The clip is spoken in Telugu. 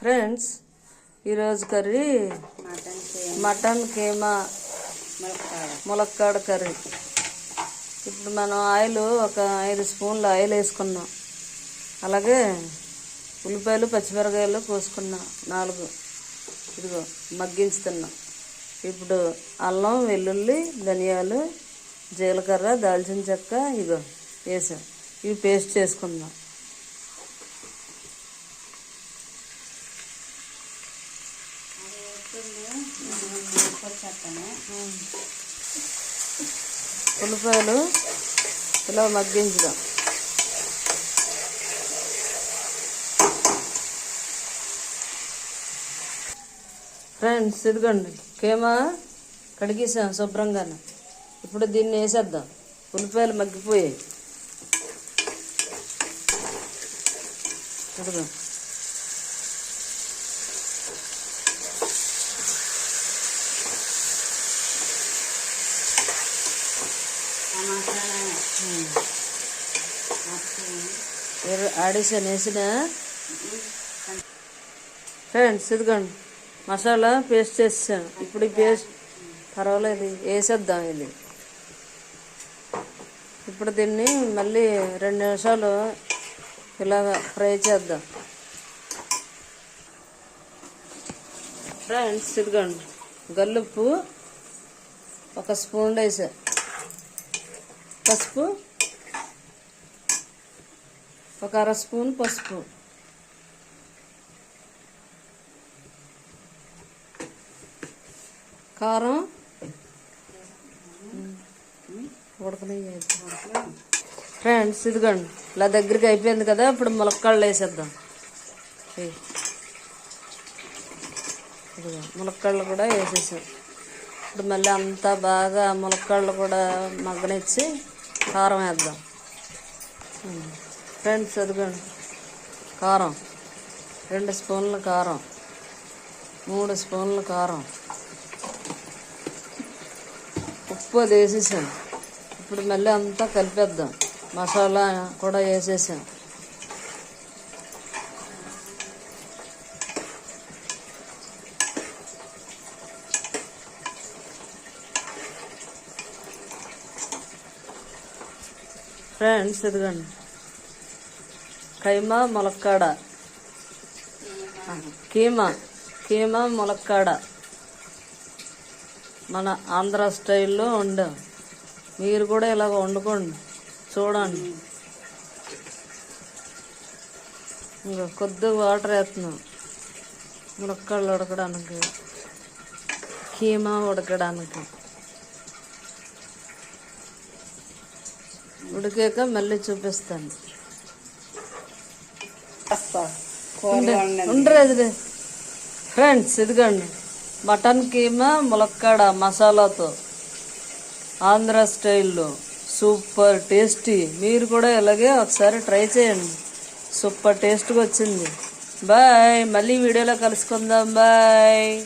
ఫ్రెండ్స్ ఈరోజు కర్రీ మటన్ కేమా కీమా ములక్కాడ కర్రీ. ఇప్పుడు మనం ఆయిల్ ఒక ఐదు స్పూన్లు ఆయిల్ వేసుకున్నాం. అలాగే ఉల్లిపాయలు పచ్చిమిరకాయలు కోసుకున్నాం నాలుగు. ఇదిగో మగ్గించుతున్నాం. ఇప్పుడు అల్లం వెల్లుల్లి ధనియాలు జీలకర్ర దాల్చిన చెక్క ఇగో వేసాం. ఇవి పేస్ట్ చేసుకుందాం. వచ్చేస్తాను ఉల్లిపాయలు ఇలా మగ్గించుదాం. ఫ్రెండ్స్ ఇదిగోండి కేమా? కడిగేసాం శుభ్రంగా ఇప్పుడు దీన్ని వేసేద్దాం. ఉల్లిపాయలు మగ్గిపోయాయి. ఇదిగో. ఆడేసాను వేసిన ఫ్రెండ్స్ ఇదిగోండి. మసాలా పేస్ట్ చేసాను ఇప్పుడు ఈ పేస్ట్ పర్వాలేదు వేసేద్దాం ఇది. ఇప్పుడు దీన్ని మళ్ళీ రెండు నిమిషాలు ఇలాగ ఫ్రై చేద్దాం. ఫ్రెండ్స్ ఇదిగోండి. గల్లుప్పు ఒక స్పూన్ వేసా. పసుపు. ఒక అర స్పూన్ పసుపు. కారం. ఫ్రెండ్స్ ఇదిగోండి. ఇలా దగ్గరికి అయిపోయింది కదా ఇప్పుడు ములక్కాళ్ళు వేసేద్దాం. ములక్కాళ్ళు కూడా వేసేసాం. ఇప్పుడు మళ్ళీ అంతా బాగా ములక్కాళ్ళు కూడా మగ్గనిచ్చి కారం వేద్దాం. ఫ్రెండ్స్ అదిగోండి. కారం. రెండు స్పూన్ల కారం. మూడు స్పూన్ల కారం. ఉప్పు అది వేసేసాం ఇప్పుడు మళ్ళీ అంతా కలిపేద్దాం. మసాలా కూడా వేసేసాం ఫ్రెండ్స్ ఇదిగోండి. కైమా ములక్కాడ. కీమా కీమా ములక్కాడ. మన ఆంధ్ర స్టైల్లో వండాం మీరు కూడా ఇలాగ వండుకోండి. చూడండి. ఇంకా కొద్దిగా వాటర్ వేస్తున్నాం. ములక్కాడలు ఉడకడానికి. కీమా ఉడకడానికి. ఉడికాక మళ్ళీ చూపిస్తాను. ఉండలేదు ఫ్రెండ్స్ ఇదిగోండి. మటన్ కీమా ములక్కాడ మసాలాతో. ఆంధ్ర స్టైల్లో సూపర్ టేస్టీ. మీరు కూడా ఇలాగే ఒకసారి ట్రై చేయండి. సూపర్ టేస్ట్గా వచ్చింది. బాయ్. మళ్ళీ వీడియోలో కలుసుకుందాం. బాయ్.